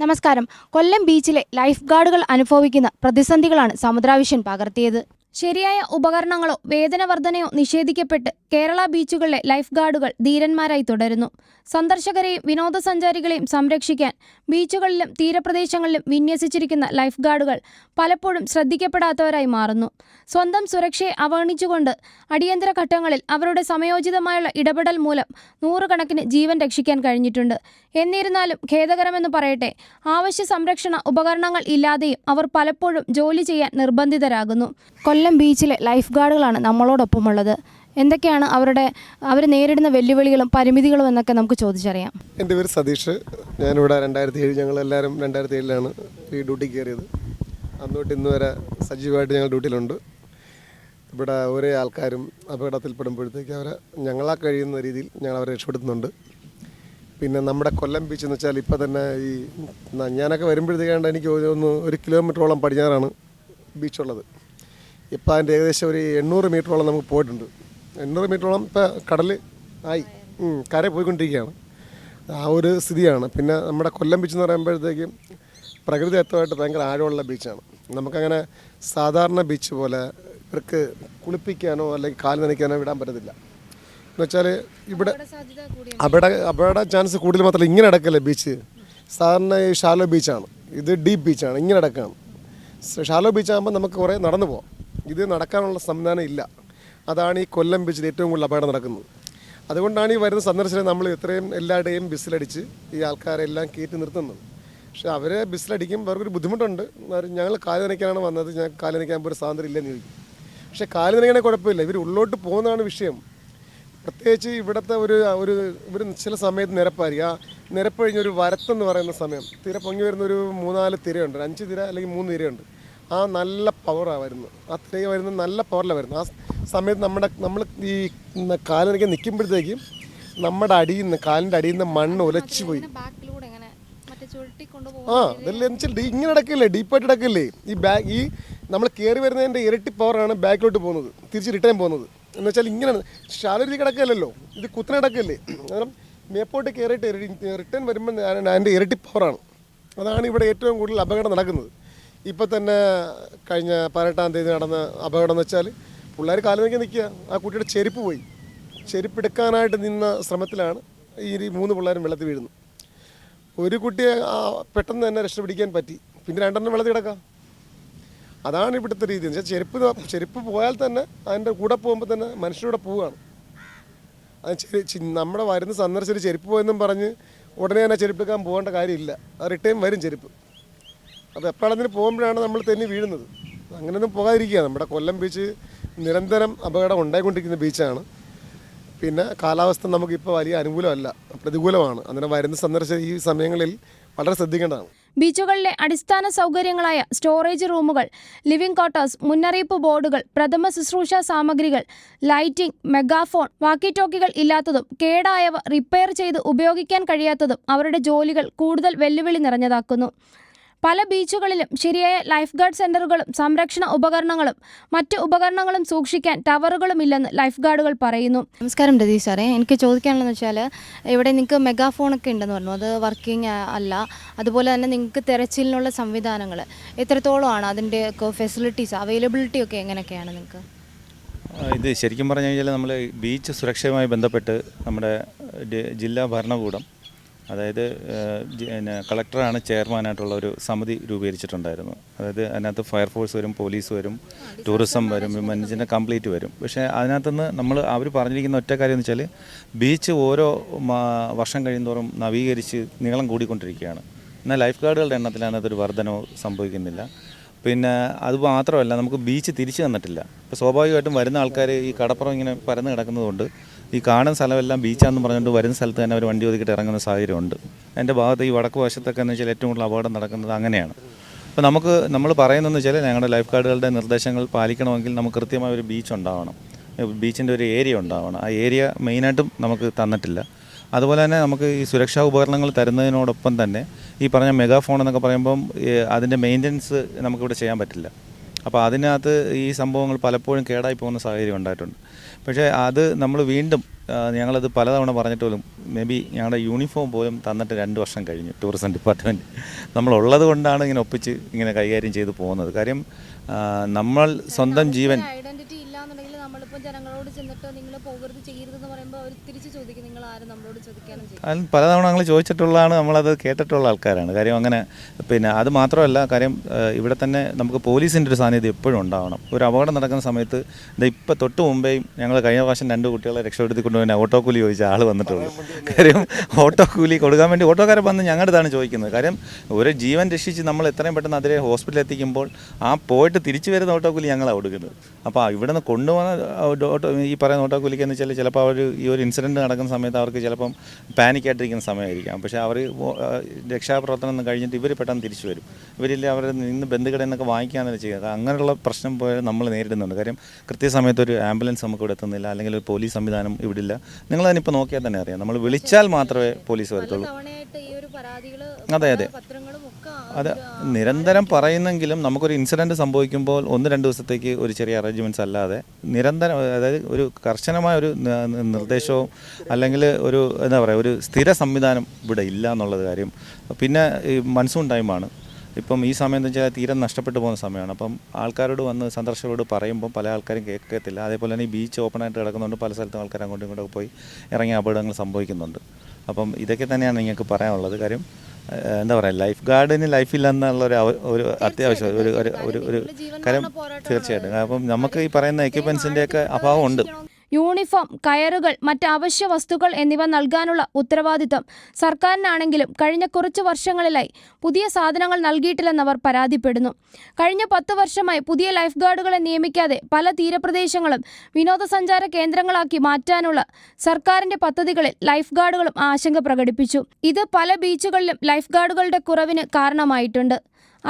നമസ്കാരം. കൊല്ലം ബീച്ചിലെ ലൈഫ് ഗാർഡുകൾ അനുഭവിക്കുന്ന പ്രതിസന്ധികളാണ് സമുദ്രാവിഷൻ പകർത്തിയത്. ശരിയായ ഉപകരണങ്ങളോ വേതനവർദ്ധനയോ നിഷേധിക്കപ്പെട്ട് കേരള ബീച്ചുകളിലെ ലൈഫ് ഗാർഡുകൾ ധീരന്മാരായി തുടരുന്നു. സന്ദർശകരെയും വിനോദസഞ്ചാരികളെയും സംരക്ഷിക്കാൻ ബീച്ചുകളിലും തീരപ്രദേശങ്ങളിലും വിന്യസിച്ചിരിക്കുന്ന ലൈഫ് ഗാർഡുകൾ പലപ്പോഴും ശ്രദ്ധിക്കപ്പെടാത്തവരായി മാറുന്നു. സ്വന്തം സുരക്ഷയെ അവഗണിച്ചുകൊണ്ട് അടിയന്തര ഘട്ടങ്ങളിൽ അവരുടെ സമയോചിതമായുള്ള ഇടപെടൽ മൂലം നൂറുകണക്കിന് ജീവൻ രക്ഷിക്കാൻ കഴിഞ്ഞിട്ടുണ്ട്. എന്നിരുന്നാലും ഖേദകരമെന്ന് പറയട്ടെ ആവശ്യ സംരക്ഷണ ഉപകരണങ്ങൾ ഇല്ലാതെയും അവർ പലപ്പോഴും ജോലി ചെയ്യാൻ നിർബന്ധിതരാകുന്നു. കൊല്ലം ബീച്ചിലെ ലൈഫ് ഗാർഡുകളാണ് നമ്മളോടൊപ്പമുള്ളത്. എന്തൊക്കെയാണ് അവരുടെ അവർ നേരിടുന്ന വെല്ലുവിളികളും പരിമിതികളും എന്നൊക്കെ നമുക്ക് ചോദിച്ചറിയാം. എന്റെ പേര് സതീഷ്. ഞാനിവിടെ രണ്ടായിരത്തി ഏഴ് ഞങ്ങൾ എല്ലാവരും രണ്ടായിരത്തി ഏഴിലാണ് ഈ ഡ്യൂട്ടി കയറിയത്. അന്ന് തൊട്ട് ഇന്ന് വരെ സജീവമായിട്ട് ഞങ്ങൾ ഡ്യൂട്ടിയിലുണ്ട്. ഇവിടെ ഓരോ ആൾക്കാരും അപകടത്തിൽപ്പെടുമ്പോഴത്തേക്ക് അവരെ ഞങ്ങളാ കഴിയുന്ന രീതിയിൽ ഞങ്ങൾ അവരെ രക്ഷപ്പെടുത്തുന്നുണ്ട്. പിന്നെ നമ്മുടെ കൊല്ലം ബീച്ച് എന്ന് വെച്ചാൽ ഇപ്പോൾ തന്നെ ഈ ഞാനൊക്കെ വരുമ്പോഴത്തേക്കാണ്ട് എനിക്ക് ഒന്ന് ഒരു കിലോമീറ്ററോളം പടിഞ്ഞാറാണ് ബീച്ചുള്ളത്. ഇപ്പോൾ അതിന്റെ ഏകദേശം ഒരു എണ്ണൂറ് മീറ്ററോളം നമുക്ക് പോയിട്ടുണ്ട്. എണ്ണൂറ് മീറ്ററോളം ഇപ്പോൾ കടൽ ആയി. കര പോയിക്കൊണ്ടിരിക്കുകയാണ്. ആ ഒരു സ്ഥിതിയാണ്. പിന്നെ നമ്മുടെ കൊല്ലം ബീച്ച് എന്ന് പറയുമ്പോഴത്തേക്കും പ്രകൃതിദത്തമായിട്ട് ഭയങ്കര ആഴമുള്ള ബീച്ചാണ് നമുക്കങ്ങനെ സാധാരണ ബീച്ച് പോലെ ഇവർക്ക് കുളിപ്പിക്കാനോ അല്ലെങ്കിൽ കാൽ നനയ്ക്കാനോ വിടാൻ പറ്റത്തില്ല. എന്ന് വെച്ചാൽ ഇവിടെ അവിടെ അവിടെ ചാൻസ് കൂടുതൽ മാത്രമല്ല ഇങ്ങനെ അടക്കല്ലേ ബീച്ച് സാധാരണ ഈ ഷാലോ ബീച്ചാണ് ഇത് ഡീപ്പ് ബീച്ചാണ് ഇങ്ങനെ അടക്കാണ് ഷാലോ ബീച്ചാകുമ്പോൾ നമുക്ക് കുറേ നടന്നു പോകാം ഇത് നടക്കാനുള്ള സംവിധാനം ഇല്ല. അതാണ് ഈ കൊല്ലം ബീച്ചിൽ ഏറ്റവും കൂടുതൽ അപകടം നടക്കുന്നത്. അതുകൊണ്ടാണ് ഈ വരുന്ന സന്ദർശനം നമ്മൾ ഇത്രയും എല്ലാവരുടെയും ബിസിലടിച്ച് ഈ ആൾക്കാരെല്ലാം കയറ്റി നിർത്തുന്നത്. പക്ഷേ അവരെ ബിസിലടിക്കുമ്പോൾ അവർക്കൊരു ബുദ്ധിമുട്ടുണ്ട്. ഞങ്ങൾ കാൽ നനയ്ക്കാനാണ് വന്നത്. ഞങ്ങൾക്ക് കാൽ നനയ്ക്കാൻ ഒരു സ്വാതന്ത്ര്യം ഇല്ലെന്ന് ചോദിക്കും. പക്ഷേ കാൽ നനയ്ക്കണേ കുഴപ്പമില്ല. ഇവർ ഉള്ളോട്ട് പോകുന്നതാണ് വിഷയം. പ്രത്യേകിച്ച് ഇവിടുത്തെ ഒരു ഒരു ഇവർ ചില സമയത്ത് നിരപ്പായിരിക്കും. ആ നിരപ്പ് കഴിഞ്ഞ ഒരു വരത്തെന്ന് പറയുന്ന സമയം. തിര പൊങ്ങി വരുന്ന ഒരു മൂന്നാൽ തിരയുണ്ട്. അഞ്ച് തിര അല്ലെങ്കിൽ മൂന്ന് തിരയുണ്ട്. ആ നല്ല പവറാണ് വരുന്നത്. ആ വരുന്ന നല്ല പവറിലാണ് വരുന്നത്. ആ സമയത്ത് നമ്മുടെ നമ്മൾ ഈ കാലിനൊക്കെ നിൽക്കുമ്പോഴത്തേക്കും നമ്മുടെ അടിയിൽ നിന്ന് കാലിന്റെ അടിയിൽ നിന്ന് മണ്ണ് ഉലച്ചു പോയി. ആ ഇതെല്ലാം എന്ന് വെച്ചാൽ ഇങ്ങനെ അടക്കില്ലേ ഡീപ്പായിട്ട് അടക്കില്ലേ ഈ ബാഗ് ഈ നമ്മൾ കയറി വരുന്നതിന്റെ ഇരട്ടി പവറാണ് ബാക്കിലോട്ട് പോകുന്നത് തിരിച്ച് റിട്ടേൺ പോകുന്നത്. എന്ന് വെച്ചാൽ ഇങ്ങനെ ശാലരി കിടക്കല്ലോ ഇത് കുത്തനെ കിടക്കല്ലേ അന്നേരം മേപ്പോട്ട് കയറിയിട്ട് റിട്ടേൺ വരുമ്പോൾ അതിന്റെ ഇരട്ടി പവറാണ് അതാണ് ഇവിടെ ഏറ്റവും കൂടുതൽ അപകടം നടക്കുന്നത്. ഇപ്പോൾ തന്നെ കഴിഞ്ഞ പതിനെട്ടാം തീയതി നടന്ന അപകടം എന്ന് വെച്ചാൽ പിള്ളേർ കാലുമേക്ക് നിൽക്കുക. ആ കുട്ടിയുടെ ചെരുപ്പ് പോയി. ചെരുപ്പ് എടുക്കാനായിട്ട് നിന്ന ശ്രമത്തിലാണ് ഈ മൂന്ന് പിള്ളേരും വെള്ളത്തിൽ വീഴുന്നു ഒരു കുട്ടിയെ പെട്ടെന്ന് തന്നെ രക്ഷപിടിക്കാൻ പറ്റി. പിന്നെ രണ്ടെണ്ണം വെള്ളത്തിൽ കിടക്കാം. അതാണ് ഇവിടുത്തെ രീതി. എന്ന് വെച്ചാൽ ചെരുപ്പ് ചെരുപ്പ് പോയാൽ തന്നെ അതിന്റെ കൂടെ പോകുമ്പോൾ തന്നെ മനുഷ്യരുടെ പോവുകയാണ്. അത് നമ്മുടെ വരുന്ന സന്ദർശിച്ച് ചെരുപ്പ് പോയെന്നും പറഞ്ഞ് ഉടനെ തന്നെ ചെരുപ്പ് എടുക്കാൻ പോകേണ്ട കാര്യമില്ല. റിട്ടേൺ വരും ചെരുപ്പ്. അത് എപ്പോഴതിന് പോകുമ്പോഴാണ് നമ്മൾ തെന്നി വീഴുന്നത്. അങ്ങനെയൊന്നും പോകാതിരിക്കുക നമ്മുടെ കൊല്ലം ബീച്ച് നിരന്തരം അപകടം ഉണ്ടായിക്കൊണ്ടിരിക്കുന്ന ബീച്ചാണ് പിന്നെ കാലാവസ്ഥ നമുക്കിപ്പോൾ വലിയ അനുകൂലമല്ല പ്രതികൂലമാണ്. അങ്ങനെ വരുന്ന സന്ദർശ ഈ സമയങ്ങളിൽ വളരെ ശ്രദ്ധിക്കേണ്ടതാണ്. ബീച്ചുകളിലെ അടിസ്ഥാന സൗകര്യങ്ങളായ സ്റ്റോറേജ് റൂമുകൾ ലിവിംഗ് ക്വാർട്ടേഴ്സ് മുന്നറിയിപ്പ് ബോർഡുകൾ പ്രഥമ ശുശ്രൂഷ സാമഗ്രികൾ ലൈറ്റിംഗ് മെഗാഫോൺ വാക്കി ടോക്കികൾ ഇല്ലാത്തതും കേടായവ റിപ്പയർ ചെയ്ത് ഉപയോഗിക്കാൻ കഴിയാത്തതും അവരുടെ ജോലികൾ കൂടുതൽ വെല്ലുവിളി നിറഞ്ഞതാക്കുന്നു. പല ബീച്ചുകളിലും ശരിയായ ലൈഫ് ഗാർഡ് സെന്ററുകളും സംരക്ഷണ ഉപകരണങ്ങളും മറ്റ് ഉപകരണങ്ങളും സൂക്ഷിക്കാൻ ടവറുകളും ഇല്ലെന്ന് ലൈഫ് ഗാർഡുകൾ പറയുന്നു. നമസ്കാരം രതീഷ് സാറേ. എനിക്ക് ചോദിക്കാനുള്ളതെന്ന് വെച്ചാൽ ഇവിടെ നിങ്ങൾക്ക് മെഗാഫോൺ ഒക്കെ ഉണ്ടെന്ന് പറഞ്ഞു. അത് വർക്കിംഗ് അല്ല. അതുപോലെ തന്നെ നിങ്ങൾക്ക് തെരച്ചിലിനുള്ള സംവിധാനങ്ങൾ എത്രത്തോളമാണ് അതിന്റെ ഫെസിലിറ്റീസ് അവൈലബിലിറ്റി ഒക്കെ എങ്ങനെയൊക്കെയാണ് നിങ്ങൾക്ക്? ഇത് ശരിക്കും പറഞ്ഞു കഴിഞ്ഞാൽ നമ്മൾ ബീച്ച് സുരക്ഷയുമായി ബന്ധപ്പെട്ട് നമ്മുടെ ജില്ലാ ഭരണകൂടം അതായത് പിന്നെ കളക്ടറാണ് ചെയർമാനായിട്ടുള്ള ഒരു സമിതി രൂപീകരിച്ചിട്ടുണ്ടായിരുന്നു. അതായത് അതിനകത്ത് ഫയർഫോഴ്സ് വരും പോലീസ് വരും ടൂറിസം വരും വിമൻസിന്റെ കംപ്ലീറ്റ് വരും. പക്ഷേ അതിനകത്തുനിന്ന് നമ്മൾ അവർ പറഞ്ഞിരിക്കുന്ന ഒറ്റ കാര്യം എന്ന് വെച്ചാൽ ബീച്ച് ഓരോ വർഷം കഴിയുന്തോറും നവീകരിച്ച് നീളം കൂടിക്കൊണ്ടിരിക്കുകയാണ്. എന്നാൽ ലൈഫ് ഗാർഡുകളുടെ എണ്ണത്തിൽ അതിനകത്തൊരു വർധനവ് സംഭവിക്കുന്നില്ല. പിന്നെ അത് മാത്രമല്ല നമുക്ക് ബീച്ച് തിരിച്ചു തന്നിട്ടില്ല. ഇപ്പോൾ സ്വാഭാവികമായിട്ടും വരുന്ന ആൾക്കാർ ഈ കടപ്പുറം ഇങ്ങനെ പരന്ന് കിടക്കുന്നതുകൊണ്ട് ഈ കാണുന്ന സ്ഥലമെല്ലാം ബീച്ചാണെന്ന് പറഞ്ഞുകൊണ്ട് വരുന്ന സ്ഥലത്ത് തന്നെ അവർ വണ്ടി ഒതുക്കിയിട്ട് ഇറങ്ങുന്ന സാഹചര്യമുണ്ട്. എന്റെ ഭാഗത്ത് ഈ വടക്ക് വശത്തൊക്കെ എന്ന് വെച്ചാൽ ഏറ്റവും കൂടുതൽ അപകടം നടക്കുന്നത് അങ്ങനെയാണ്. അപ്പോൾ നമുക്ക് നമ്മൾ പറയുന്നതെന്ന് വെച്ചാൽ ഞങ്ങളുടെ ലൈഫ് ഗാർഡുകളുടെ നിർദ്ദേശങ്ങൾ പാലിക്കണമെങ്കിൽ നമുക്ക് കൃത്യമായ ഒരു ബീച്ച് ഉണ്ടാവണം. ബീച്ചിന്റെ ഒരു ഏരിയ ഉണ്ടാവണം. ആ ഏരിയ മെയിനായിട്ടും നമുക്ക് തന്നിട്ടില്ല. അതുപോലെ തന്നെ നമുക്ക് ഈ സുരക്ഷാ ഉപകരണങ്ങൾ തരുന്നതിനോടൊപ്പം തന്നെ ഈ പറഞ്ഞ മെഗാഫോൺ എന്നൊക്കെ പറയുമ്പം അതിന്റെ മെയിന്റനൻസ് നമുക്കിവിടെ ചെയ്യാൻ പറ്റില്ല. അപ്പോൾ അതിനകത്ത് ഈ സംഭവങ്ങൾ പലപ്പോഴും കേടായി പോകുന്ന സാഹചര്യം ഉണ്ടായിട്ടുണ്ട്. പക്ഷേ അത് നമ്മൾ വീണ്ടും ഞങ്ങളത് പലതവണ പറഞ്ഞിട്ട് പോലും മേ ബി ഞങ്ങളുടെ യൂണിഫോം പോലും തന്നിട്ട് രണ്ട് വർഷം കഴിഞ്ഞു ടൂറിസം ഡിപ്പാർട്ട്മെന്റ് നമ്മളുള്ളത് കൊണ്ടാണ് ഇങ്ങനെ ഒപ്പിച്ച് ഇങ്ങനെ കൈകാര്യം ചെയ്ത് പോകുന്നത്. കാര്യം നമ്മൾ സ്വന്തം ജീവൻ നമ്മളിപ്പോൾ ജനങ്ങളോട് ചെന്നിട്ട് നിങ്ങൾ പോകരുത് ചെയ്യരുതെന്ന് പറയുമ്പോൾ അവർ തിരിച്ച് ചോദിക്കും നിങ്ങൾ ആരും? നമ്മളോട് ചോദിക്കാനും ചെയ്യും. പലതവണ ഞങ്ങൾ ചോദിച്ചിട്ടുള്ളതാണ് നമ്മളത് കേട്ടിട്ടുള്ള ആൾക്കാരാണ്. കാര്യം അങ്ങനെ പിന്നെ അത് മാത്രമല്ല കാര്യം ഇവിടെ തന്നെ നമുക്ക് പോലീസിന്റെ ഒരു സാന്നിധ്യം എപ്പോഴും ഉണ്ടാവണം. ഒരു അപകടം നടക്കുന്ന സമയത്ത് ഇത് ഇപ്പം തൊട്ട് മുമ്പേയും ഞങ്ങൾ കഴിഞ്ഞ പ്രാവശ്യം രണ്ട് കുട്ടികളെ രക്ഷപ്പെടുത്തി കൊണ്ടുപോയി ഓട്ടോ കൂലി ചോദിച്ച ആൾ വന്നിട്ടുള്ളൂ. കാര്യം ഓട്ടോ കൂലി കൊടുക്കാൻ വേണ്ടി ഓട്ടോക്കാരെ വന്ന് ഞങ്ങളുടെ ഇതാണ് ചോദിക്കുന്നത്. കാര്യം ഒരു ജീവൻ രക്ഷിച്ച് നമ്മൾ എത്രയും പെട്ടെന്ന് അതിലെ ഹോസ്പിറ്റലിൽ എത്തിക്കുമ്പോൾ ആ പോയിട്ട് തിരിച്ചു വരുന്ന ഓട്ടോ കൂലി ഞങ്ങളാണ് കൊടുക്കുന്നത്. അപ്പോൾ ഇവിടെ നിന്ന് കൊണ്ടുപോകുന്ന ഈ പറയുന്ന ഓട്ടോ കൂലിക്ക് എന്ന് വെച്ചാൽ ചിലപ്പോൾ അവർ ഈ ഒരു ഇൻസിഡന്റ് നടക്കുന്ന സമയത്ത് അവർക്ക് ചിലപ്പം പാനിക്കായിട്ടിരിക്കുന്ന സമയമായിരിക്കാം. പക്ഷേ അവർ രക്ഷാപ്രവർത്തനം ഒന്നും കഴിഞ്ഞിട്ട് ഇവർ പെട്ടെന്ന് തിരിച്ചു വരും. ഇവരില്ല അവർ നിന്ന് ബന്ധുക്കടയിൽ നിന്നൊക്കെ വാങ്ങിക്കാന്നല്ല ചെയ്യുക അങ്ങനെയുള്ള പ്രശ്നം പോയാൽ നമ്മൾ നേരിടുന്നുണ്ട്. കാര്യം കൃത്യസമയത്ത് ഒരു ആംബുലൻസ് നമുക്ക് ഇവിടെ എത്തുന്നില്ല അല്ലെങ്കിൽ ഒരു പോലീസ് സംവിധാനം ഇവിടെ ഇല്ല നിങ്ങൾ അതിനിപ്പോൾ നോക്കിയാൽ തന്നെ അറിയാം. നമ്മൾ വിളിച്ചാൽ മാത്രമേ പോലീസ് വരത്തുള്ളൂ. അതെ അതെ. അത് നിരന്തരം പറയുന്നെങ്കിലും നമുക്കൊരു ഇൻസിഡന്റ് സംഭവിക്കുമ്പോൾ ഒന്ന് രണ്ട് ദിവസത്തേക്ക് ഒരു ചെറിയ അറേഞ്ച്മെന്റ്സ് അല്ലാതെ നിരന്തരം അതായത് ഒരു കർശനമായ ഒരു നിർദ്ദേശവും അല്ലെങ്കിൽ ഒരു എന്താ പറയുക ഒരു സ്ഥിര സംവിധാനം ഇവിടെ ഇല്ല എന്നുള്ളത് കാര്യം. പിന്നെ ഈ മൺസൂൺ ടൈമാണ് ഇപ്പം ഈ സമയം എന്ന് വെച്ചാൽ തീരം നഷ്ടപ്പെട്ടു പോകുന്ന സമയമാണ്. അപ്പം ആൾക്കാരോട് വന്ന് സന്ദർശകരോട് പറയുമ്പോൾ പല ആൾക്കാരും കേൾക്കത്തില്ല. അതേപോലെ തന്നെ ഈ ബീച്ച് ഓപ്പൺ ആയിട്ട് കിടക്കുന്നുണ്ട് പല സ്ഥലത്തും ആൾക്കാർ അങ്ങോട്ടും ഇങ്ങോട്ടും പോയി ഇറങ്ങിയ അപകടങ്ങൾ സംഭവിക്കുന്നുണ്ട്. അപ്പം ഇതൊക്കെ തന്നെയാണ് നിങ്ങൾക്ക് പറയാനുള്ളത്. കാര്യം എന്താ പറയുക ലൈഫ് ഗാർഡിന് ലൈഫില്ല എന്നുള്ള ഒരു ഒരു അത്യാവശ്യം ഒരു ഒരു ഒരു ഒരു കാര്യം തീർച്ചയായിട്ടും. അപ്പം നമുക്ക് ഈ പറയുന്ന എക്യുപ്മെൻസിന്റെയൊക്കെ അഭാവം ഉണ്ട് യൂണിഫോം കയറുകൾ മറ്റ് അവശ്യ വസ്തുക്കൾ എന്നിവ നൽകാനുള്ള ഉത്തരവാദിത്തം സർക്കാരിനാണെങ്കിലും കഴിഞ്ഞ കുറച്ച് വർഷങ്ങളിലായി പുതിയ സാധനങ്ങൾ നൽകിയിട്ടില്ലെന്നവർ പരാതിപ്പെടുന്നു. കഴിഞ്ഞ പത്ത് വർഷമായി പുതിയ ലൈഫ് ഗാർഡുകളെ നിയമിക്കാതെ പല തീരപ്രദേശങ്ങളും വിനോദസഞ്ചാര കേന്ദ്രങ്ങളാക്കി മാറ്റാനുള്ള സർക്കാരിന്റെ പദ്ധതികളിൽ ലൈഫ് ഗാർഡുകളും ആശങ്ക പ്രകടിപ്പിച്ചു. ഇത് പല ബീച്ചുകളിലും ലൈഫ് ഗാർഡുകളുടെ കുറവിന് കാരണമായിട്ടുണ്ട്.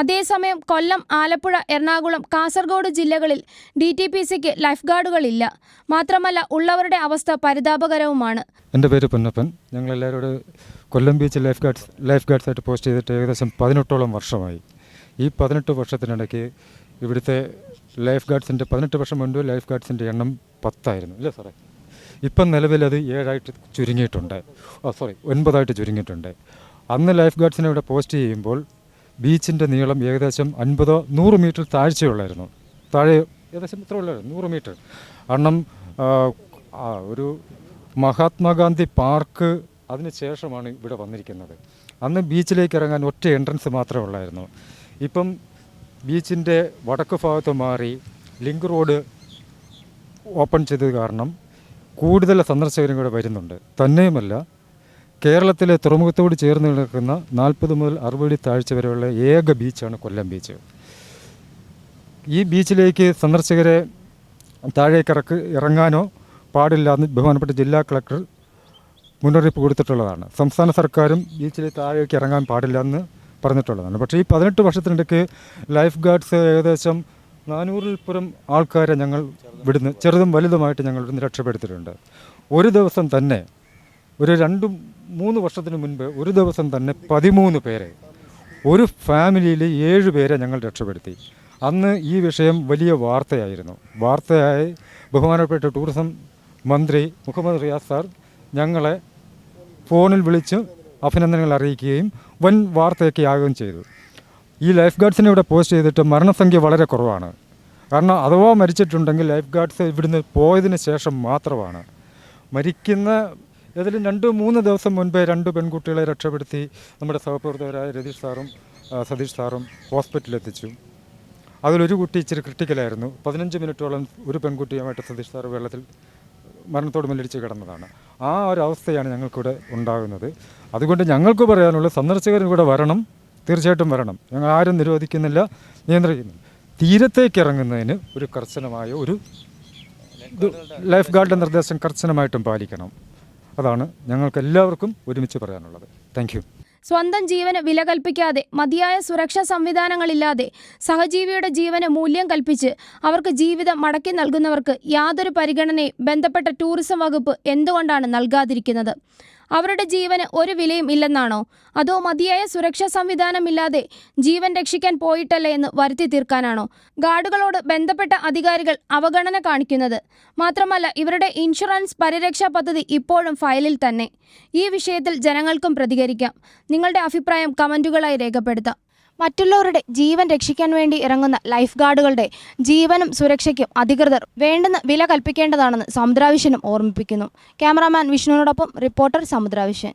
അതേസമയം കൊല്ലം ആലപ്പുഴ എറണാകുളം കാസർഗോഡ് ജില്ലകളിൽ ഡി ടി പി സിക്ക് ലൈഫ് ഗാർഡുകളില്ല മാത്രമല്ല ഉള്ളവരുടെ അവസ്ഥ പരിതാപകരവുമാണ്. എന്റെ പേര് Ponnappan. ഞങ്ങളെല്ലാവരോട് Kollam beach life guards life ഗാർഡ്സായിട്ട് post ചെയ്തിട്ട് ഏകദേശം പതിനെട്ടോളം വർഷമായി. ഈ പതിനെട്ട് വർഷത്തിനിടയ്ക്ക് ഇവിടുത്തെ ലൈഫ് ഗാർഡ്സിന്റെ പതിനെട്ട് വർഷം മുൻപ് ലൈഫ് ഗാർഡ്സിന്റെ എണ്ണം പത്തായിരുന്നു. ഇല്ല സാറേ ഇപ്പം നിലവിൽ അത് ഏഴായിട്ട് ചുരുങ്ങിയിട്ടുണ്ട്. ഓ സോറി ഒൻപതായിട്ട് ചുരുങ്ങിയിട്ടുണ്ട്. അന്ന് ലൈഫ് ഗാർഡ്സിനെ ഇവിടെ പോസ്റ്റ് ചെയ്യുമ്പോൾ ബീച്ചിന്റെ നീളം ഏകദേശം അൻപതോ നൂറ് മീറ്റർ താഴ്ചയുള്ളായിരുന്നു. താഴെ ഏകദേശം ഇത്ര ഉള്ളായിരുന്നു നൂറ് മീറ്റർ. കാരണം ഒരു മഹാത്മാഗാന്ധി പാർക്ക് അതിന് ശേഷമാണ് ഇവിടെ വന്നിരിക്കുന്നത്. അന്ന് ബീച്ചിലേക്ക് ഇറങ്ങാൻ ഒറ്റ എൻട്രൻസ് മാത്രമേ ഉള്ളായിരുന്നു. ഇപ്പം ബീച്ചിന്റെ വടക്ക് ഭാഗത്ത് മാറി ലിങ്ക് റോഡ് ഓപ്പൺ ചെയ്തത് കാരണം കൂടുതൽ സന്ദർശകരും കൂടെ വരുന്നുണ്ട്. തന്നെയുമല്ല കേരളത്തിലെ തുറമുഖത്തോട് ചേർന്ന് കിടക്കുന്ന നാൽപ്പത് മുതൽ അറുപത് താഴ്ച വരെയുള്ള ഏക ബീച്ചാണ് കൊല്ലം ബീച്ച്. ഈ ബീച്ചിലേക്ക് സന്ദർശകരെ താഴേക്ക് ഇറക്ക് ഇറങ്ങാനോ പാടില്ല എന്ന് ബഹുമാനപ്പെട്ട ജില്ലാ കളക്ടർ മുന്നറിയിപ്പ് കൊടുത്തിട്ടുള്ളതാണ്. സംസ്ഥാന സർക്കാരും ബീച്ചിൽ താഴേക്ക് ഇറങ്ങാൻ പാടില്ല എന്ന് പറഞ്ഞിട്ടുള്ളതാണ്. പക്ഷേ ഈ പതിനെട്ട് വർഷത്തിനിടയ്ക്ക് ലൈഫ് ഗാർഡ്സ് ഏകദേശം നാനൂറിൽ പുറം ആൾക്കാരെ ഞങ്ങൾ വിടുന്ന് ചെറുതും വലുതുമായിട്ട് ഞങ്ങൾ ഇവിടുന്ന് രക്ഷപ്പെടുത്തിയിട്ടുണ്ട്. ഒരു ദിവസം തന്നെ ഒരു രണ്ടും മൂന്ന് വർഷത്തിന് മുൻപ് ഒരു ദിവസം തന്നെ പതിമൂന്ന് പേരെ ഒരു ഫാമിലിയിൽ ഏഴ് പേരെ ഞങ്ങൾ രക്ഷപ്പെടുത്തി. അന്ന് ഈ വിഷയം വലിയ വാർത്തയായിരുന്നു. വാർത്തയായി ബഹുമാനപ്പെട്ട ടൂറിസം മന്ത്രി മുഹമ്മദ് റിയാസ് സാർ ഞങ്ങളെ ഫോണിൽ വിളിച്ച് അഭിനന്ദനങ്ങൾ അറിയിക്കുകയും വൻ വാർത്തയൊക്കെ ആകുകയും ചെയ്തു. ഈ ലൈഫ് ഗാർഡ്സിനെ ഇവിടെ പോസ്റ്റ് ചെയ്തിട്ട് മരണസംഖ്യ വളരെ കുറവാണ്. കാരണം അഥവാ മരിച്ചിട്ടുണ്ടെങ്കിൽ ലൈഫ് ഗാർഡ്സ് ഇവിടുന്ന് പോയതിന് ശേഷം മാത്രമാണ്. മരിക്കുന്ന ഏതായാലും രണ്ട് മൂന്ന് ദിവസം മുൻപേ രണ്ട് പെൺകുട്ടികളെ രക്ഷപ്പെടുത്തി നമ്മുടെ സഹപ്രവർത്തകരായ രതീഷ് സാറും സതീഷ് സാറും ഹോസ്പിറ്റലിലെത്തിച്ചു. അതിലൊരു കുട്ടി ഇച്ചിരി ക്രിട്ടിക്കലായിരുന്നു. പതിനഞ്ച് മിനിറ്റോളം ഒരു പെൺകുട്ടിയുമായിട്ട് സതീഷ് സാർ വെള്ളത്തിൽ മരണത്തോട് മല്ലടിച്ച് കിടന്നതാണ്. ആ ഒരു അവസ്ഥയാണ് ഞങ്ങൾക്കിവിടെ ഉണ്ടാകുന്നത്. അതുകൊണ്ട് ഞങ്ങൾക്ക് പറയാനുള്ള സന്ദർശകരും കൂടെ വരണം തീർച്ചയായിട്ടും വരണം. ഞങ്ങൾ ആരും നിരോധിക്കുന്നില്ല നിയന്ത്രിക്കുന്നു തീരത്തേക്ക് ഇറങ്ങുന്നതിന് ഒരു കർശനമായ ഒരു ലൈഫ് ഗാർഡിന്റെ നിർദ്ദേശം കർശനമായിട്ടും പാലിക്കണം. അതാണ് ഞങ്ങൾക്ക് എല്ലാവർക്കും ഒരുമിച്ച് പറയാനുള്ളത്. താങ്ക് യു സ്വന്തം ജീവന് വില കൽപ്പിക്കാതെ മതിയായ സുരക്ഷാ സംവിധാനങ്ങളില്ലാതെ സഹജീവിയുടെ ജീവന് മൂല്യം കൽപ്പിച്ച് അവർക്ക് ജീവിതം മടക്കി നൽകുന്നവർക്ക് യാതൊരു പരിഗണനയും ബന്ധപ്പെട്ട ടൂറിസം വകുപ്പ് എന്തുകൊണ്ടാണ് നൽകാതിരിക്കുന്നത്? അവരുടെ ജീവന് ഒരു വിലയും ഇല്ലെന്നാണോ? അതോ മതിയായ സുരക്ഷാ സംവിധാനമില്ലാതെ ജീവൻ രക്ഷിക്കാൻ പോയിട്ടല്ലേ എന്ന് വരുത്തി തീർക്കാനാണോ? ഗാർഡുകളോട് ബന്ധപ്പെട്ട അധികാരികൾ അവഗണന കാണിക്കുന്നത് മാത്രമല്ല ഇവരുടെ ഇൻഷുറൻസ് പരിരക്ഷാ പദ്ധതി ഇപ്പോഴും ഫയലിൽ തന്നെ. ഈ വിഷയത്തിൽ ജനങ്ങൾക്കും പ്രതികരിക്കാം. നിങ്ങളുടെ അഭിപ്രായം കമന്റുകളായി രേഖപ്പെടുത്താം. മറ്റുള്ളവരുടെ ജീവൻ രക്ഷിക്കാൻ വേണ്ടി ഇറങ്ങുന്ന ലൈഫ് ഗാർഡുകളുടെ ജീവനും സുരക്ഷയ്ക്കും അധികൃതർ വേണ്ടെന്ന് വില കൽപ്പിക്കേണ്ടതാണെന്ന് സമുദ്രാവിശ്യനും ഓർമ്മിപ്പിക്കുന്നു. Cameraman വിഷ്ണുവിനോടൊപ്പം reporter സമുദ്രാവിഷ്യൻ